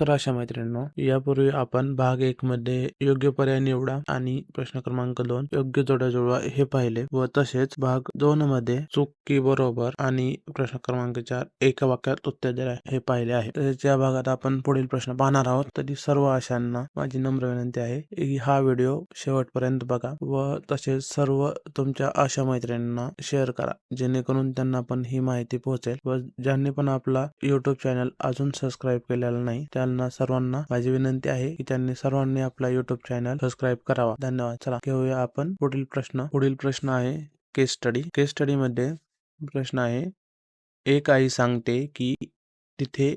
तर अशा मैत्रिणींनो यापूर्वी आपण भाग एक मध्ये योग्य पर्याय निवडा आणि प्रश्न क्रमांक दोन योग्य जोड्या जुळवा हे पाहिले व तसेच भाग दोन मध्ये चूक की बरोबर आणि प्रश्न क्रमांक चार एका वाक्यात उत्तर द्या हे पाहिले आहे. तसेच या भागात आपण पुढील प्रश्न पाहणार आहोत. तरी सर्व आशांना माझी नम्र विनंती आहे की हा व्हिडिओ शेवटपर्यंत बघा व तसेच सर्व तुमच्या आशा मैत्रिणींना शेअर करा जेणेकरून त्यांना पण ही माहिती पोहोचेल व ज्यांनी पण आपला युट्यूब चॅनल अजून सबस्क्राईब केलेला नाही चॅनलना सर्वांना माझी विनंती आहे की त्यांनी सर्वांनी आपला युट्यूब चॅनल सबस्क्राईब करावा. धन्यवाद. चला घेऊया आपण पुढील प्रश्न. पुढील प्रश्न आहे केस स्टडी केस स्टडी मध्ये प्रश्न आहे एक आई सांगते की तिथे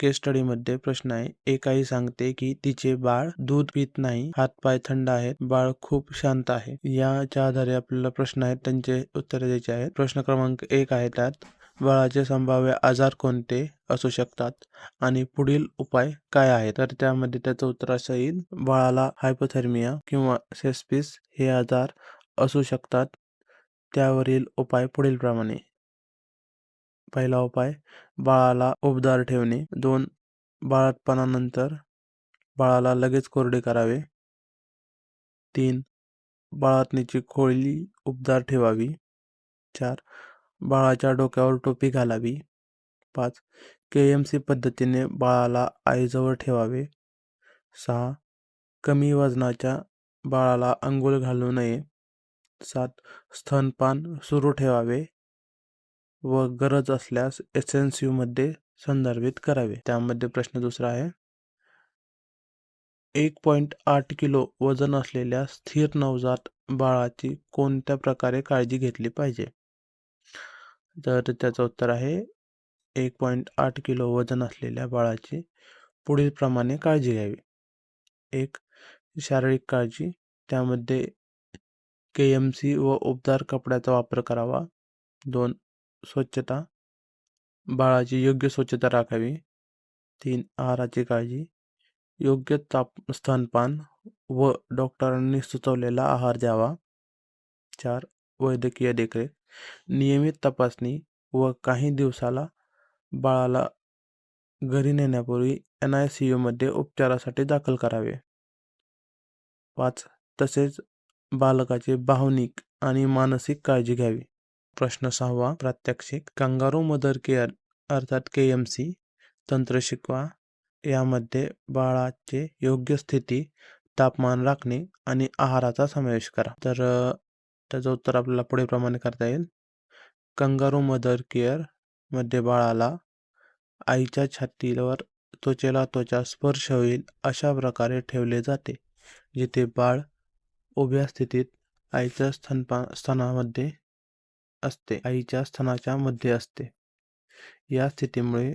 केस स्टडी मध्ये प्रश्न आहे. एक आई सांगते की तिचे बाळ दूध पित नाही हातपाय थंड आहेत बाळ खूप शांत आहे. याच्या आधारे आपल्याला प्रश्न आहेत त्यांचे उत्तर द्यायचे आहेत. प्रश्न क्रमांक एक आहे त्यात बाळाचे संभाव्य आजार कोणते असू शकतात आणि पुढील उपाय काय आहे तर त्यामध्ये त्याचं उत्तर असं येईल बाळाला हायपोथर्मिया किंवा सेस्पिस हे आजार असू शकतात. त्यावरील उपाय पुढील प्रमाणे पहिला उपाय बाळाला उबदार ठेवणे. दोन बाळातपणानंतर बाळाला लगेच कोरडे करावे. तीन बाळातणीची खोळी उबदार ठेवावी. चार बाळाच्या डोक्यावर टोपी घालावी. पाच के एम सी पद्धतीने बाळाला आईजवळ ठेवावे. सहा कमी वजनाच्या बाळाला अंघोळ घालू नये. सात स्तनपान सुरू ठेवावे. व गरज असल्यास एस एन सी मध्ये संदर्भित करावे. त्यामध्ये प्रश्न दुसरा आहे. एक पॉईंट आठ किलो वजन असलेल्या स्थिर नवजात बाळाची कोणत्या प्रकारे काळजी घेतली पाहिजे? तर त्याचं उत्तर आहे एक पॉईंट आठ किलो वजन असलेल्या बाळाची पुढील प्रमाणे काळजी घ्यावी. एक शारीरिक काळजी त्यामध्ये के एम सी व उबदार कपड्याचा वापर करावा. दोन स्वच्छता बाळाची योग्य स्वच्छता राखावी. तीन आहाराची काळजी. योग्य ताप स्तनपान व डॉक्टरांनी सुचवलेला आहार द्यावा. चार वैद्यकीय देखरेख. नियमित तपासणी व काही दिवसाला बाळाला घरी नेण्यापूर्वी एन आय सी यूमध्ये उपचारासाठी दाखल करावे. पाच तसेच बालकाची भावनिक आणि मानसिक काळजी घ्यावी. प्रश्न सहावा प्रात्यक्षिक. कंगारू मदर केअर अर्थात के एम सी तंत्र शिकवा. यामध्ये बाळाचे योग्य स्थिती तापमान राखणे आणि आहाराचा समावेश करा. तर त्याचं उत्तर आपल्याला पुढे प्रमाणे करता येईल. कंगारू मदर केअरमध्ये बाळाला आईच्या छातीवर त्वचेला त्वचा स्पर्श होईल अशा प्रकारे ठेवले जाते जिथे बाळ उभ्या स्थितीत आईच्या स्तनपा स्तनामध्ये असते आईच्या स्तनाच्या मध्ये असते. या स्थितीमुळे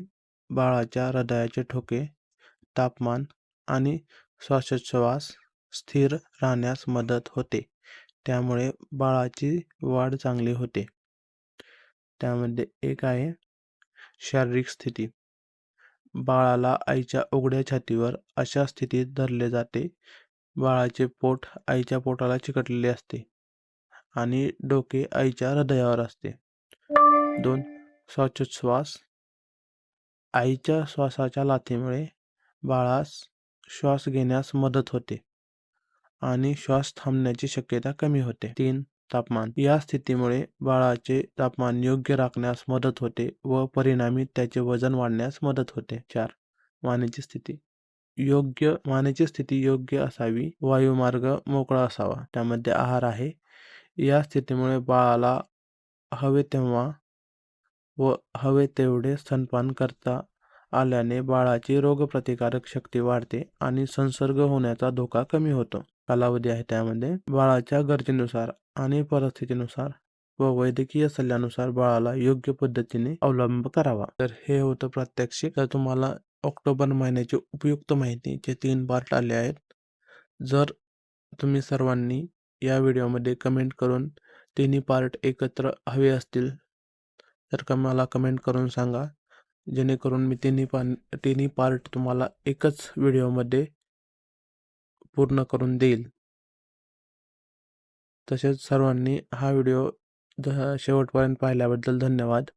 बाळाच्या हृदयाचे ठोके तापमान आणि श्वासोच्छ्वास स्थिर राहण्यास मदत होते. त्यामुळे बाळाची वाढ चांगली होते. त्यामध्ये एक आहे शारीरिक स्थिती. बाळाला आईच्या उघड्या छातीवर अशा स्थितीत धरले जाते. बाळाचे पोट आईच्या पोटाला चिकटलेले असते. आणि डोके आईच्या हृदयावर असते. दोन श्वासोच्छ्वास. आईच्या श्वासाच्या लाथीमुळे बाळास श्वास घेण्यास मदत होते आणि श्वास थांबण्याची शक्यता कमी होते. तीन तापमान. या स्थितीमुळे बाळाचे तापमान योग्य राखण्यास मदत होते व परिणामी त्याचे वजन वाढण्यास मदत होते. चार मानेची स्थिती. योग्य मानेची स्थिती योग्य असावी. वायुमार्ग मोकळा असावा. त्यामध्ये आहार आहे. या स्थितीमुळे बाळाला हवे तेव्हा व हवे तेवढे स्तनपान करता आल्याने बाळाची रोगप्रतिकारक शक्ती वाढते आणि संसर्ग होण्याचा धोका कमी होतो. कालावधी आहे त्यामध्ये बाळाच्या गरजेनुसार आणि परिस्थितीनुसार व वैद्यकीय सल्ल्यानुसार बाळाला योग्य पद्धतीने अवलंब करावा. तर हे होतं प्रात्यक्षिक. तर तुम्हाला ऑक्टोबर महिन्याची उपयुक्त माहितीचे तीन पार्ट आले आहेत. जर तुम्ही सर्वांनी या व्हिडिओमध्ये कमेंट करून तिन्ही पार्ट एकत्र हवे असतील तर का मला कमेंट करून सांगा. जेणेकरून मी तिन्ही पान तिन्ही पार्ट तुम्हाला एकच व्हिडिओमध्ये पूर्ण करून देईल. तसेच सर्वांनी हा व्हिडिओ ध शेवटपर्यंत पाहिल्याबद्दल धन्यवाद.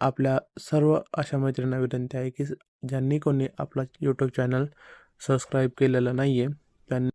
आपल्या सर्व अशा मैत्रिणींना विनंती आहे की ज्यांनी कोणी आपला यूट्यूब चॅनल सबस्क्राईब केलेलं नाही आहे त्यांनी